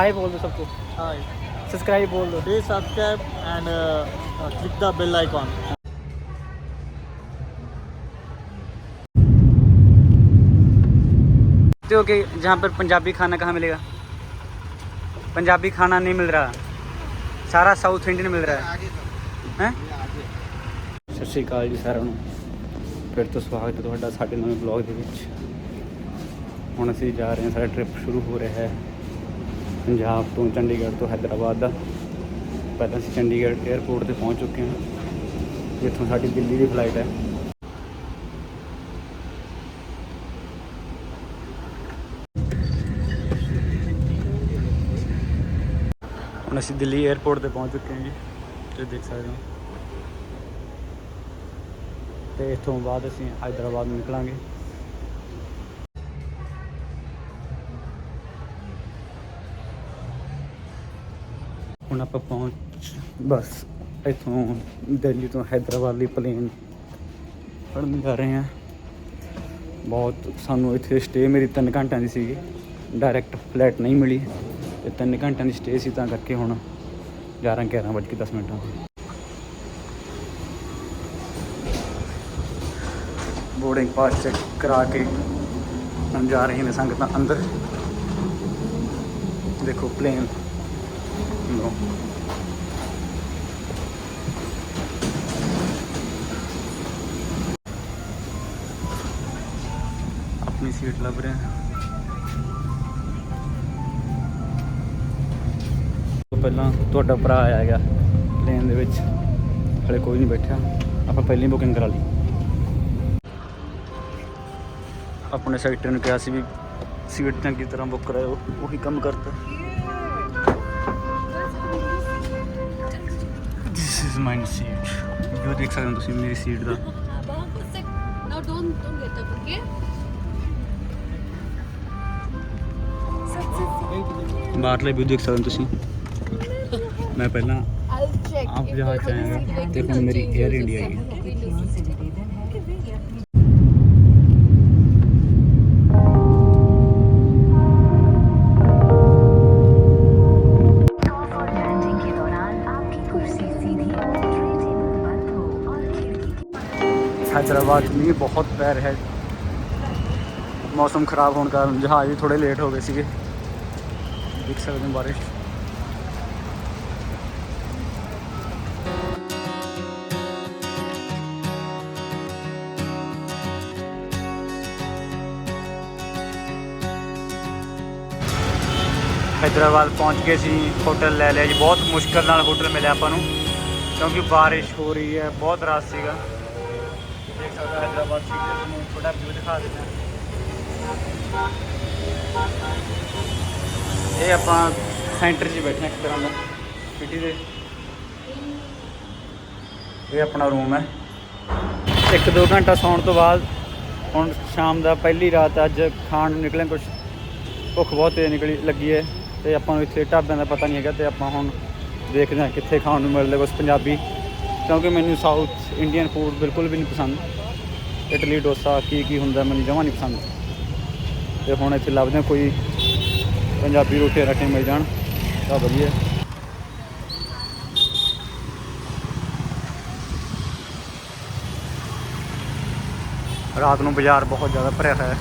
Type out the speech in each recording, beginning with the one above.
हाय बोल दो सबको Hi. सब्सक्राइब बोल दो Please subscribe and uh, uh, click the bell icon. जानते हो कि जहाँ पर पंजाबी खाना कहाँ मिलेगा पंजाबी खाना नहीं मिल रहा ਸਾਰਾ ਸਾਊਥ ਇੰਡੀਅਨ ਮਿਲ ਰਿਹਾ ਹੈ ਹੈ ਸਤਿ ਸ਼੍ਰੀ ਅਕਾਲ ਜੀ ਸਾਰਿਆਂ ਨੂੰ ਫਿਰ ਤੋਂ ਸਵਾਗਤ ਹੈ ਤੁਹਾਡਾ ਸਾਡੇ ਨਵੇਂ ਬਲੌਗ ਦੇ ਵਿੱਚ ਹੁਣ ਅਸੀਂ ਜਾ ਰਹੇ ਹਾਂ ਸਾਡਾ ਟ੍ਰਿਪ ਸ਼ੁਰੂ ਹੋ ਰਿਹਾ ਹੈ पंजाब तो चंडीगढ़ तो हैदराबाद का पहले अं चंडीगढ़ एयरपोर्ट पर पहुँच चुके हैं जितों साड़ी दिल्ली की फ़्लाइट है हम असं दिल्ली एयरपोर्ट पर पहुँच चुके हैं जी तो देख सकते हो तो इतों बाद असं हैदराबाद निकलेंगे ਹੁਣ ਆਪਾਂ ਪਹੁੰਚ ਬਸ, ਇਥੋਂ ਦਿੱਲੀ ਤੋਂ ਹైదరాబాద్ ਲਈ ਪਲੇਨ ਫੜਨ ਜਾ ਰਹੇ ਆ ਬਹੁਤ, ਸਾਨੂੰ ਇੱਥੇ ਸਟੇ ਮੇਰੀ 3 ਘੰਟਿਆਂ ਦੀ ਸੀਗੀ। ਡਾਇਰੈਕਟ ਫਲੈਟ ਨਹੀਂ ਮਿਲੀ ਤੇ 3 ਘੰਟਿਆਂ ਦੀ ਸਟੇ ਸੀ, ਤਾਂ ਕਰਕੇ ਹੁਣ 11 11 ਵਜੇ 10 ਮਿੰਟਾਂ ਬੋਰਡਿੰਗ ਪਾਸ ਚੈੱਕ ਕਰਾ ਕੇ ਹੁਣ ਜਾ ਰਹੇ ਨੇ ਸੰਗਤਾਂ ਅੰਦਰ। ਦੇਖੋ ਪਲੇਨ ਲੋ ਆਪਣੀ ਸੀਟ ਲੱਭ ਰਹੇ ਹਾਂ ਤੋਂ ਪਹਿਲਾਂ ਤੁਹਾਡਾ ਭਰਾ ਆਇਆ ਹੈਗਾ ਪਲੇਨ ਦੇ ਵਿੱਚ ਹਲੇ ਕੋਈ ਨਹੀਂ ਬੈਠਿਆ ਆਪਾਂ ਪਹਿਲਾਂ ਹੀ ਬੁਕਿੰਗ ਕਰਾ ਲਈ ਆਪਣੇ ਸੈਕਟਰ ਨੂੰ ਕਿਹਾ ਸੀ ਵੀ ਸੀਟ ਚੰਗੀ ਤਰ੍ਹਾਂ ਬੁੱਕ ਕਰਾਓ ਉਹੀ ਕੰਮ ਕਰਤਾ ਮਾਈ ਸੀਟ ਜੋ ਦੇਖ ਸਕਦੇ ਹੋ ਤੁਸੀਂ ਮੇਰੀ ਸੀਟ ਦਾ. ਬਾਹਰਲੇ ਵੀ ਦੇਖ ਸਕਦੇ ਹੋ ਤੁਸੀਂ ਮੈਂ ਪਹਿਲਾਂ. ਆਪ ਜਹਾਜ਼ ਆਇਆ ਤੇ ਹੁਣ ਮੇਰੀ 에ਅਰ ਇੰਡੀਆ seat. ਹੈਦਰਾਬਾਦ ਨਹੀਂ ਬਹੁਤ ਪੈ ਰਿਹਾ ਹੈ ਮੌਸਮ ਖਰਾਬ ਹੋਣ ਕਾਰਨ ਜਹਾਜ਼ ਵੀ ਥੋੜੇ ਲੇਟ ਹੋ ਗਏ ਸੀਗੇ ਦੇਖ ਸਕਦੇ ਹੋ ਬਾਰਿਸ਼ ਹੈਦਰਾਬਾਦ ਪਹੁੰਚ ਗਏ ਸੀ ਹੋਟਲ ਲੈ ਲਿਆ ਜੀ ਬਹੁਤ ਮੁਸ਼ਕਲ ਨਾਲ ਹੋਟਲ ਮਿਲਿਆ ਆਪਾਂ ਨੂੰ ਕਿਉਂਕਿ ਬਾਰਿਸ਼ ਹੋ ਰਹੀ ਹੈ ਬਹੁਤ ਰਾਸ ਸੀਗਾ ਸਕਦੇ ਹੈਦਰਾਬਾਦ ਸਿਟੀ ਦਾ ਥੋੜਾ ਵਿਊ ਦਿਖਾ ਦਿੰਦਾ ਇਹ ਆਪਾਂ ਸੈਂਟਰ 'ਚ ਬੈਠੇ ਹਾਂ ਇੱਕ ਤਰ੍ਹਾਂ ਦਾ, ਸਿਟੀ ਦੇ। ਇਹ ਆਪਣਾ ਰੂਮ ਹੈ। ਇੱਕ ਦੋ ਘੰਟਾ ਸੌਣ ਤੋਂ ਬਾਅਦ ਹੁਣ ਸ਼ਾਮ ਦਾ ਪਹਿਲੀ ਰਾਤ ਅੱਜ ਖਾਣ ਨੂੰ ਨਿਕਲੇ ਕੁਝ ਭੁੱਖ ਬਹੁਤ ਤੇਜ਼ ਨਿਕਲੀ, ਲੱਗੀ ਹੈ ਤੇ ਆਪਾਂ ਨੂੰ ਇੱਥੇ ਢਾਬਿਆਂ ਦਾ ਪਤਾ ਨਹੀਂ ਹੈਗਾ ਤੇ ਆਪਾਂ ਹੁਣ ਦੇਖਦੇ ਹਾਂ ਕਿੱਥੇ ਖਾਣ ਨੂੰ ਮਿਲਦਾ ਕੁਝ ਪੰਜਾਬੀ। ਕਿਉਂਕਿ ਮੈਨੂੰ ਸਾਊਥ ਇੰਡੀਅਨ ਫੂਡ ਬਿਲਕੁਲ ਵੀ ਨਹੀਂ ਪਸੰਦ। ਇਡਲੀ ਡੋਸਾ ਕੀ ਕੀ ਹੁੰਦਾ ਮੈਨੂੰ ਜਮਾਂ ਨਹੀਂ ਪਸੰਦ। ਤੇ ਹੁਣ ਇੱਥੇ ਲੱਭਦੇ ਕੋਈ ਪੰਜਾਬੀ ਰੋਟੀ ਰੱਖੇ ਮਿਲ ਜਾਣ, ਤਾਂ ਵਧੀਆ। ਰਾਤ ਨੂੰ ਬਾਜ਼ਾਰ ਬਹੁਤ ਜ਼ਿਆਦਾ ਭਰਿਆ ਹੋਇਆ ਹੈ।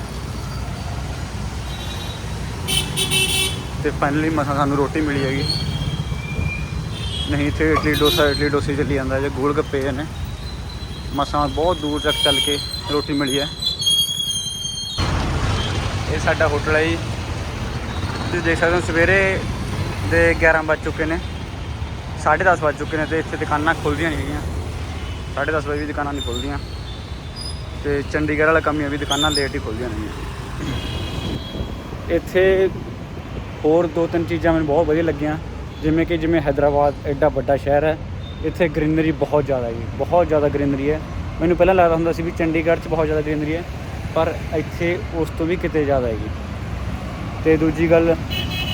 ਤੇ ਫਾਈਨਲੀ ਮਸਾਂ ਸਾਨੂੰ ਰੋਟੀ ਮਿਲੀ ਹੈਗੀ। ਨਹੀਂ, ਇੱਥੇ ਇਡਲੀ ਡੋਸਾ ਇਡਲੀ ਡੋਸੇ ਚੱਲੀ ਜਾਂਦਾ ਜੇ ਗੋਲ ਗੱਪੇ ਨੇ। ਮਸਾਂ ਬਹੁਤ ਦੂਰ ਤੱਕ ਚੱਲ ਕੇ ਰੋਟੀ ਮਿਲੀ ਹੈ। ਇਹ ਸਾਡਾ ਹੋਟਲ ਹੈ ਜੀ। ਤੁਸੀਂ ਦੇਖ ਸਕਦੇ ਹੋ ਸਵੇਰੇ ਦੇ 11 ਵੱਜ ਚੁੱਕੇ ਨੇ। 10:30 ਵੱਜ ਚੁੱਕੇ ਨੇ ਤੇ ਇੱਥੇ ਦੁਕਾਨਾਂ ਖੁੱਲਦੀਆਂ ਨਹੀਂ ਹੈਗੀਆਂ। 10:30 ਵਜੇ ਵੀ ਦੁਕਾਨਾਂ ਨਹੀਂ ਖੁੱਲਦੀਆਂ ਤੇ ਚੰਡੀਗੜ੍ਹ ਵਾਲਾ ਕੰਮੀਆਂ ਵੀ ਦੁਕਾਨਾਂ ਲੇਟ ਹੀ ਖੁੱਲਦੀਆਂ ਨੇ। ਇੱਥੇ ਹੋਰ ਦੋ ਤਿੰਨ ਚੀਜ਼ਾਂ ਮੈਨੂੰ ਬਹੁਤ ਵਧੀਆ ਲੱਗੀਆਂ। ਜਿਵੇਂ ਕਿ ਜਿਵੇਂ ਹੈਦਰਾਬਾਦ ਐਡਾ ਵੱਡਾ ਸ਼ਹਿਰ ਹੈ। ਇੱਥੇ ਗ੍ਰੀਨਰੀ ਬਹੁਤ ਜ਼ਿਆਦਾ ਹੈ ਜੀ। ਬਹੁਤ ਜ਼ਿਆਦਾ ਗ੍ਰੀਨਰੀ ਹੈ। ਮੈਨੂੰ ਪਹਿਲਾਂ ਲੱਗਦਾ ਹੁੰਦਾ ਸੀ ਵੀ ਚੰਡੀਗੜ੍ਹ 'ਚ ਬਹੁਤ ਜ਼ਿਆਦਾ ਗ੍ਰੀਨਰੀ ਹੈ, ਪਰ ਇੱਥੇ ਉਸ ਤੋਂ ਵੀ ਕਿਤੇ ਜ਼ਿਆਦਾ ਹੈਗੀ। ਤੇ ਦੂਜੀ ਗੱਲ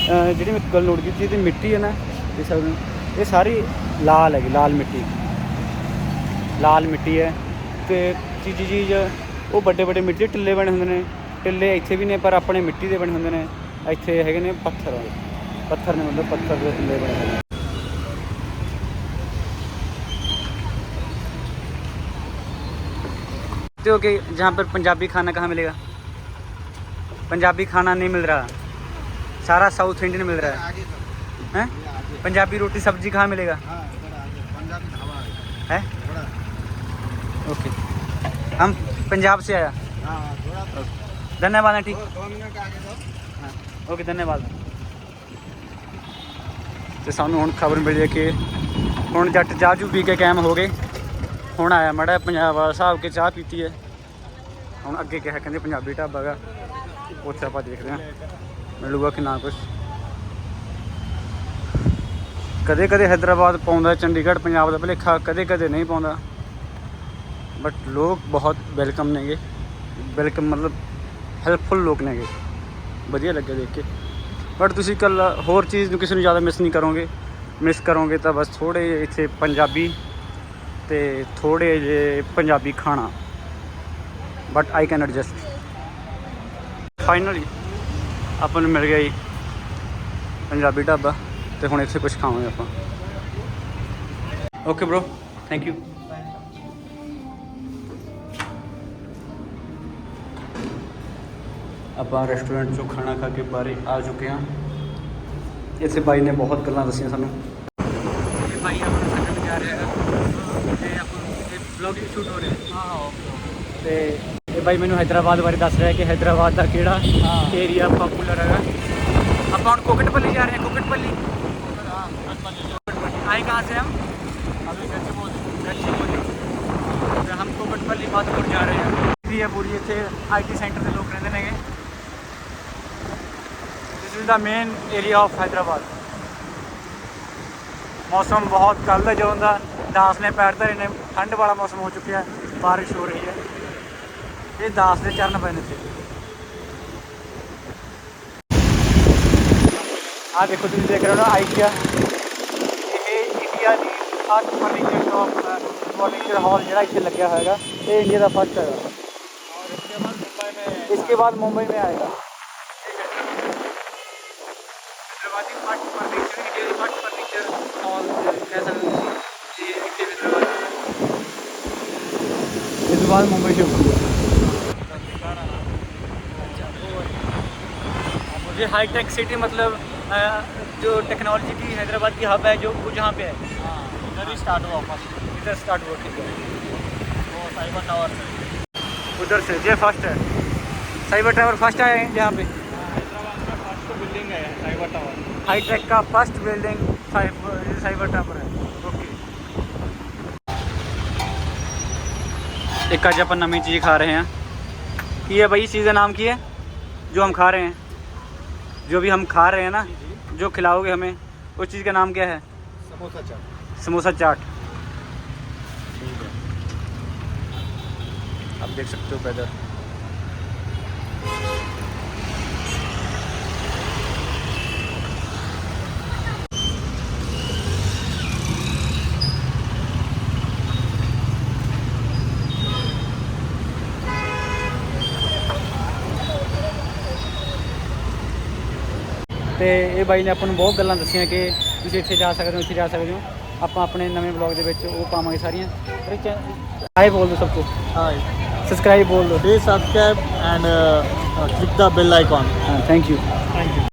ਜਿਹੜੀ ਮੈਂ ਗੱਲ ਨੋਟ ਕੀਤੀ ਤੇ ਮਿੱਟੀ ਹੈ ਨਾ, ਇਹ ਸਭ ਇਹ ਸਾਰੀ ਲਾਲ ਹੈਗੀ, ਲਾਲ ਮਿੱਟੀ। ਲਾਲ ਮਿੱਟੀ ਹੈ ਤੇ ਚੀਜ਼ ਚੀਜ਼, ਉਹ ਵੱਡੇ ਵੱਡੇ ਮਿੱਟੀ ਟਿੱਲੇ ਬਣੇ ਹੁੰਦੇ ਨੇ। ਟਿੱਲੇ ਇੱਥੇ ਵੀ ਨੇ, ਪਰ ਆਪਣੇ ਮਿੱਟੀ ਦੇ ਬਣੇ ਹੁੰਦੇ ਨੇ। ਇੱਥੇ ਹੈਗੇ ਨੇ ਪੱਥਰ ਪੱਥਰ ਨੇ ਮਤਲਬ ਪੱਥਰ ਦੇ ਟਿੱਲੇ ਬਣੇ ਹੁੰਦੇ ਨੇ। हुए हैं। तो कि जहाँ पर पंजाबी खाना कहाँ मिलेगा पंजाबी खाना नहीं मिल रहा सारा साउथ इंडियन मिल रहा है हैं पंजाबी रोटी सब्जी कहाँ मिलेगा है ओके हम पंजाब से आया धन्यवाद आंटी हाँ ओके धन्यवाद ਤੇ ਸਾਨੂੰ ਹੁਣ ਖਬਰ ਮਿਲੀ ਹੈ ਕਿ ਹੁਣ ਜੱਟ ਚਾਹ ਚੂ ਪੀ ਕੇ ਕਾਇਮ ਹੋ ਗਏ ਹੁਣ ਆਇਆ ਮੜਾ ਪੰਜਾਬ ਵਾਲਾ ਸਾਹਿਬ ਕੇ ਚਾਹ ਪੀਤੀ ਹੈ। ਹੁਣ ਅੱਗੇ ਕਿਹਾ ਕਹਿੰਦੇ ਪੰਜਾਬੀ ਢਾਬਾ ਦਾ ਉੱਥੇ ਆਪਾਂ ਦੇਖਦੇ ਹਾਂ। ਮਿਲੂਗਾ ਕਿ ਨਾ ਕੁਛ। ਕਦੇ ਕਦੇ ਹైదరాబాద్ ਪਾਉਂਦਾ, ਚੰਡੀਗੜ੍ਹ ਪੰਜਾਬ ਦਾ ਭਲੇਖਾ, ਕਦੇ ਕਦੇ ਨਹੀਂ ਪਾਉਂਦਾ। ਬਟ ਲੋਕ ਬਹੁਤ ਵੈਲਕਮ ਨੇ ਨੇਗੇ। ਵੈਲਕਮ ਮਤਲਬ ਹੈਲਪਫੁਲ ਲੋਕ ਨੇਗੇ। ਵਧੀਆ ਲੱਗਿਆ ਦੇਖ ਕੇ। ਬਟ ਤੁਸੀਂ ਕੱਲ ਹੋਰ ਚੀਜ਼ ਨੂੰ ਕਿਸੇ ਨੂੰ ਜ਼ਿਆਦਾ ਮਿਸ ਨਹੀਂ ਕਰੋਗੇ। ਮਿਸ ਕਰੋਗੇ ਤਾਂ ਬਸ ਥੋੜੇ ਇੱਥੇ ਪੰਜਾਬੀ ਤੇ ਥੋੜੇ ਜਿਹੇ ਪੰਜਾਬੀ ਖਾਣਾ। But I can adjust finally ਆਪਾਂ ਨੂੰ ਮਿਲ ਗਿਆ ਜੀ ਪੰਜਾਬੀ ਢਾਬਾ ਤੇ ਹੁਣ ਇੱਥੇ ਕੁਝ ਖਾਵਾਂਗੇ ਆਪਾਂ। ਓਕੇ ਬ్రో ਥੈਂਕ ਯੂ ਆਪਾਂ ਰੈਸਟੋਰੈਂਟ ਚੋਂ ਖਾਣਾ ਖਾ ਕੇ ਬਾਹਰ ਆ ਚੁੱਕੇ ਹਾਂ। ਇੱਥੇ ਬਾਈ ਨੇ ਬਹੁਤ ਗੱਲਾਂ ਦੱਸੀਆਂ ਸਾਨੂੰ। ਭਾਈ ਬਾਈ ਆਪਣਾ ਛੱਡਣ ਜਾ ਰਿਹਾ ਹੈਗਾ। ਵਲੌਗ ਸ਼ੂਟ ਹੋ ਰਿਹਾ ਹਾਂ। ਹਾਂ ਓਕੇ ਤੇ ਇਹ ਬਾਈ ਮੈਨੂੰ ਹైదరాబాద్ ਬਾਰੇ ਦੱਸ ਰਿਹਾ ਕਿ ਹైదరాబాద్ ਦਾ ਕਿਹੜਾ ਏਰੀਆ ਪਪੂਲਰ ਹੈਗਾ। ਆਪਾਂ ਹੁਣ ਕੋਕਟਪੱਲੀ ਜਾ ਰਹੇ ਹਾਂ ਕੋਕਟਪੱਲੀ ਆਏ ਕਹਾਂ ਸੇ ਹਮ? ਅਭੀ ਗచ్చిਬੋਲੀ ਗచ్చిਬੋਲੀ ਹਮ ਕੋਕਟਪੱਲੀ ਬਾਦਪੁਰ ਜਾ ਰਹੇ ਹਾਂ। ਵੀ ਪੂਰੀ ਇੱਥੇ ਆਈਟੀ ਸੈਂਟਰ ਦੇ ਲੋਕ ਰਹਿੰਦੇ ਨੇਗੇ। This is the main area of Hyderabad ਮੌਸਮ ਬਹੁਤ ਕੱਲ ਦਾ ਦਾ ਦਾਸ ਨੇ ਪੈਰ ਧਰੇ ਨੇ ਠੰਡ ਵਾਲਾ ਮੌਸਮ ਹੋ ਚੁੱਕਿਆ ਹੈ ਬਾਰਿਸ਼ ਹੋ ਰਹੀ ਹੈ ਇਹ ਦਾਸ ਦੇ ਚਰਨ ਪਏ ਨੇ ਇੱਥੇ ਆ ਦੇਖੋ ਤੁਸੀਂ ਦੇਖ ਰਹੇ ਹੋ ਨਾ ਆਈਕੀਆ ਇਹ ਇੰਡੀਆ ਦੀ first furniture shop furniture hall ਜਿਹੜਾ ਇੱਥੇ ਲੱਗਿਆ ਹੋਏਗਾ ਇਹ ਇੰਡੀਆ ਦਾ ਫਸਟ ਹੈਗਾ और इसके बाद मुंबई में इसके बाद मुंबई में आएगा हैदराबादी फर्स्ट फर्नीचर इंडिया की फर्स्ट फर्नीचर हॉल कह इसके बाद मुंबई से ये हाईटेक सिटी मतलब जो टेक्नोलॉजी की हैदराबाद की हब है जो वो जहाँ पे है। हाँ इधर ही स्टार्ट हुआ फ़र्स्ट इधर स्टार्ट हुआ ठीक है। वो साइबर टावर से। उधर से ये फ़र्स्ट है। साइबर टावर फ़र्स्ट आए हैं यहाँ पे। हैदराबाद में फ़र्स्ट बिल्डिंग है साइबर टावर हाईटेक का first building cyber cyber tower है। एक आज अपन नवी चीज़ खा रहे हैं। कि है भाई चीज़ें चीज़ नाम की है जो हम खा रहे हैं। जो भी हम खा रहे हैं ना जो खिलाओगे हमें उस चीज़ का नाम क्या है? समोसा चाट। समोसा चाट। आप देख सकते हो पैदल ਤੇ ਇਹ ਬਾਈ ਨੇ ਆਪਾਂ ਨੂੰ ਬਹੁਤ ਗੱਲਾਂ ਦੱਸੀਆਂ ਕਿ ਤੁਸੀਂ ਇੱਥੇ ਜਾ ਸਕਦੇ ਹੋ ਇੱਥੇ ਜਾ ਸਕਦੇ ਹੋ। ਆਪਾਂ ਆਪਣੇ ਨਵੇਂ ਬਲੌਗ ਦੇ ਵਿੱਚ ਉਹ ਪਾਵਾਂਗੇ ਸਾਰੀਆਂ। ਹਾਈ ਬੋਲ ਦਿਓ ਸਭ ਤੋਂ। ਹਾਈ ਸਬਸਕ੍ਰਾਈਬ ਬੋਲ ਦਿਓ। Please subscribe and click the bell icon thank you thank you